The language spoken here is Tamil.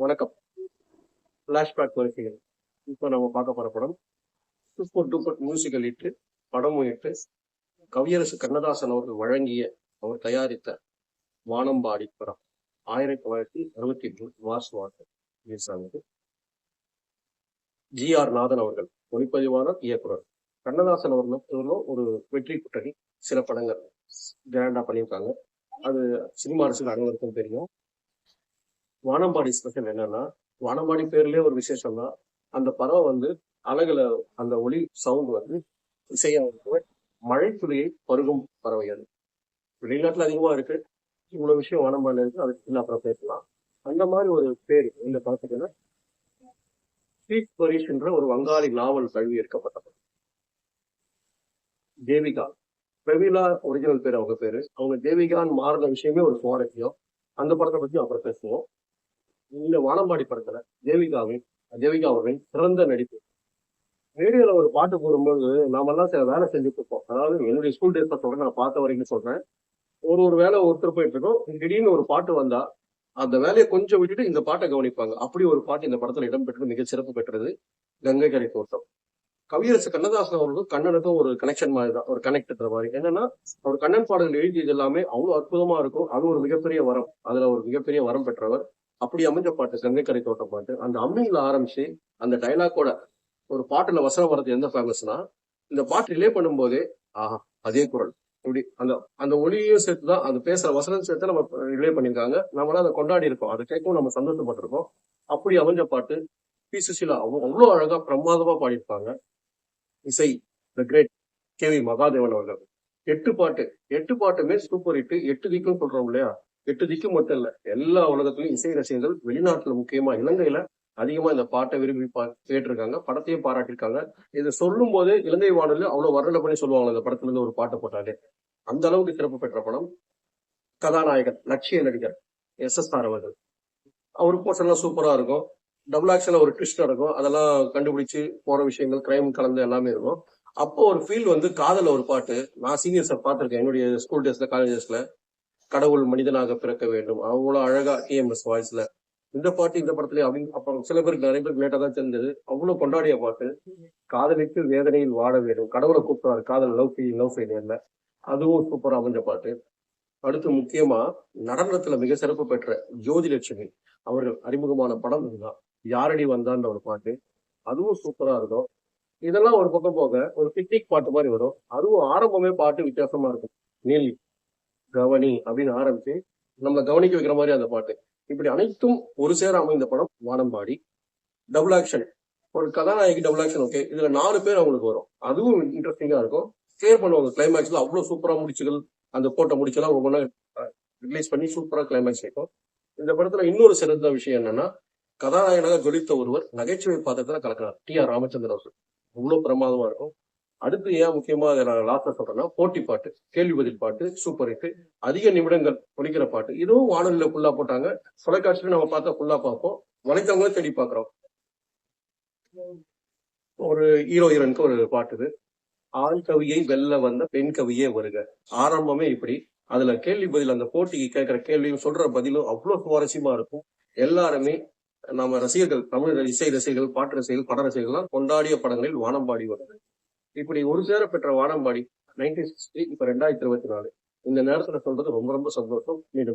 வணக்கம். ஃப்ளாஷ்பேக் வரிசைகள். இப்போ நம்ம பார்க்க போகிற படம். சூப்பர் டூப்பர் மியூசிக்கல் இட்டு படமும் இட்டு கவியரசு கண்ணதாசன் அவர்கள் வழங்கிய அவர் தயாரித்த வானம்பாடி படம். ஆயிரத்தி தொள்ளாயிரத்தி அறுபத்தி மூணு மார்ச் மாதம் ரிலீஸ் ஆனது ஜி ஆர் நாதன் அவர்கள் ஒளிப்பதிவாளர் இயக்குனர். கண்ணதாசன் அவர்களும் இவர்களும் ஒரு வெற்றி கூட்டணி சில படங்கள் கிராண்டா பண்ணியிருக்காங்க. அது சினிமா அரசுக்கு அனைவருக்கும் தெரியும். வானம்பாடி ஸ்பெஷல் என்னன்னா வானம்பாடி பேர்லயே ஒரு விசேஷம் தான் அந்த பறவை வந்து அழகுல அந்த ஒளி சவுண்ட் வந்து இசையா இருக்கும் மழை துளியை பருகும் பறவை அது. வெளிநாட்டுல அதிகமா இருக்கு. இவ்வளவு விஷயம் வானம்பாடியில் இருக்கு. அதுக்கு இல்லை அப்புறம் பேசலாம். அந்த மாதிரி ஒரு பேர் இந்த பார்த்தீங்கன்னா ஸ்ரீத் பரீஷ் என்ற ஒரு வங்காளி நாவல் கல்வி எடுக்கப்பட்டது. தேவிகா. பிரவீலா ஒரிஜினல் பேர் அவங்க பேரு. அவங்க தேவிகான்னு மாறின விஷயமே ஒரு சுவாரஸ்யம் அந்த படத்தை பத்தி அப்புறம் பேசுவோம். இந்த வானம்பாடி படத்துல தேவிகாவின் தேவிகா அவர்களின் சிறந்த நடிப்பு. ரேடியோல ஒரு பாட்டு போடும்போது நாமெல்லாம் சில வேலை செஞ்சுட்டு இருப்போம் அதாவது என்னுடைய ஸ்கூல் டேஸ் சொல்றேன் நான் பார்த்த வரைக்கும் சொல்றேன். ஒரு ஒரு வேலை ஒருத்தர் போயிட்டு இருக்கோம் திடீர்னு ஒரு பாட்டு வந்தா அந்த வேலையை கொஞ்சம் விட்டுட்டு இந்த பாட்டை கவனிப்பாங்க. அப்படி ஒரு பாட்டு இந்த படத்துல இடம்பெற்றது மிக சிறப்பு பெற்றது கங்கை கரை தோட்டம். கவியரசு கண்ணதாசன் அவர்களுக்கும் கண்ணனுக்கும் ஒரு கனெக்ஷன் மாதிரி தான் ஒரு கனெக்ட் மாதிரி. என்னன்னா அவர் கண்ணன் பாடல்கள் எழுதியது எல்லாமே அவ்வளவு அற்புதமா இருக்கும். அது ஒரு மிகப்பெரிய வரம். அதுல ஒரு மிகப்பெரிய வரம் பெற்றவர் அப்படி அமைஞ்ச பாட்டு கங்கைக்கரை தோட்டம் பாட்டு. அந்த அம்மியில் ஆரம்பிச்சு அந்த டைலாக்கோட ஒரு பாட்டுல வசனம் வரது எந்த ஃபேமஸ்னா இந்த பாட்டு ரிலே பண்ணும்போதே ஆஹா அதே குரல். இப்படி அந்த அந்த ஒளியையும் சேர்த்து தான் அந்த பேசுற வசனம் சேர்த்து நம்ம ரிலே பண்ணியிருக்காங்க. நம்மளால அதை கொண்டாடி இருக்கோம். அதை கேட்கவும் நம்ம சந்தோஷப்பட்டிருக்கோம். அப்படி அமைஞ்ச பாட்டு பி சுசிலா. அவ்வளோ அழகா பிரமாதமா பாடியிருப்பாங்க. இசை the great K V Mahadevan அவர்கள். எட்டு பாட்டு. எட்டு பாட்டுமே சூப்பர் ஹிட் எட்டு வீக்கும் சொல்றோம் இல்லையா? எட்டு திக்கு மட்டும் இல்ல எல்லா உலகத்திலும் இசை ரசிகர்கள் வெளிநாட்டுல முக்கியமா இலங்கையில அதிகமா இந்த பாட்டை விரும்பி பா கேட்டிருக்காங்க படத்தையும் பாராட்டியிருக்காங்க. இதை சொல்லும் போது இலங்கை வானொலி அவ்வளவு வரல பண்ணி சொல்லுவாங்க இந்த படத்துல இருந்து ஒரு பாட்டை போட்டாலே. அந்த அளவுக்கு சிறப்பு பெற்ற படம் கதாநாயகன் லட்சிய நடிகர் எஸ். எஸ். ஆர் அவர்கள். அவர் போர்ஷன்லாம் சூப்பரா இருக்கும். டபுள் ஆக்ஷன்ல ஒரு ட்விஸ்ட் இருக்கும் அதெல்லாம் கண்டுபிடிச்சு போற விஷயங்கள் கிரைம் கலந்து எல்லாமே இருக்கும். அப்போ ஒரு ஃபீல் வந்து காதல ஒரு பாட்டு. நான் சீனியர்ஸை பார்த்துருக்கேன். என்னுடைய ஸ்கூல் டேஸ்ல காலேஜ் டேஸ்ல கடவுள் மனிதனாக பிறக்க வேண்டும். அவ்வளவு அழகா டிஎம்எஸ் வாய்ஸ்ல இந்த பாட்டு இந்த படத்துல அப்படின்னு அப்புறம் சில பேருக்கு நிறைய பேருக்கு லேட்டா தான் தெரிஞ்சது. அவ்வளவு கொண்டாடிய பாட்டு. காதலிக்கு வேதனையில் வாட வேண்டும். கடவுளை கூப்பிடாரு காதல் லவ் ஃபீ லவ் ஃபெயிலியர்ல அதுவும் சூப்பரா அமைஞ்ச பாட்டு. அடுத்து முக்கியமா நடனத்துல மிக சிறப்பு பெற்ற ஜோதி லட்சுமி அவர்கள் அறிமுகமான படம் இதுதான். யாரடி வந்தான்ற ஒரு பாட்டு. அதுவும் சூப்பரா இருக்கும். இதெல்லாம் ஒரு பக்கம் போக ஒரு பிக்னிக் பாட்டு மாதிரி வரும். அதுவும் ஆரம்பமே பாட்டு வித்தியாசமா இருக்கும். நீல் கவனி அப்படின்னு ஆரம்பிச்சு நம்ம கவனிக்க வைக்கிற மாதிரி அந்த பாட்டு. இப்படி அனைத்தும் ஒரு சேர அமைந்த படம் வானம்பாடி டபுள் ஆக்ஷன் ஒரு கதாநாயகி டபுள் ஆக்ஷன் ஓகே இதுல நாலு பேர் அவங்களுக்கு வரும். அதுவும் இன்ட்ரெஸ்டிங்கா இருக்கும். ஷேர் பண்ணுவாங்க. கிளைமேக்ஸ்ல அவ்வளவு சூப்பரா முடிச்சுகள் அந்த போட்ட முடிச்செல்லாம் ரொம்ப ரிலீஸ் பண்ணி சூப்பரா கிளைமேக்ஸ் இருக்கும். இந்த படத்துல இன்னொரு சிறந்த விஷயம் என்னன்னா கதாநாயகனாக ஜொலித்த ஒருவர் நகைச்சுவை பாத்திரத்துல கலக்கிறார். டி ஆர் ராமச்சந்திரன் அவர் அவ்வளவு பிரமாதமா இருக்கும். அடுத்து ஏன் முக்கியமா அதை நான் லாஸ்ட்ல சொல்றேன்னா போட்டி பாட்டு கேள்வி பதில் பாட்டு சூப்பர் ஹிட் அதிக நிமிடங்கள் ஒழிக்கிற பாட்டு இதுவும் வானொலியில ஃபுல்லா போட்டாங்க. தொலைக்காட்சியில நம்ம பார்த்தா ஃபுல்லா பார்ப்போம். வளைத்தவங்களும் தேடி பாக்குறோம் ஒரு ஹீரோ ஹீரோனுக்கு ஒரு பாட்டு இது. ஆண் கவியை வெல்ல வந்த பெண் கவியே வருக. ஆரம்பமே இப்படி. அதுல கேள்வி பதில் அந்த போட்டிக்கு கேட்கிற கேள்வியும் சொல்ற பதிலும் அவ்வளவு சுவாரஸ்யமா இருக்கும். எல்லாருமே நம்ம ரசிகர்கள் தமிழ் இசை ரசிகர்கள் பாட்டு ரசிகர்கள் பட ரசிகர்கள்லாம் கொண்டாடிய படங்களில் வானம்பாடி வருது. இப்படி ஒரு சேர பெற்ற வானம்பாடி நைன்டீன் சிக்ஸ்டி இப்போ ரெண்டாயிரத்தி இருபத்தி நாலு. இந்த நேரத்தில் சொல்றது ரொம்ப ரொம்ப சந்தோஷம். மீண்டும்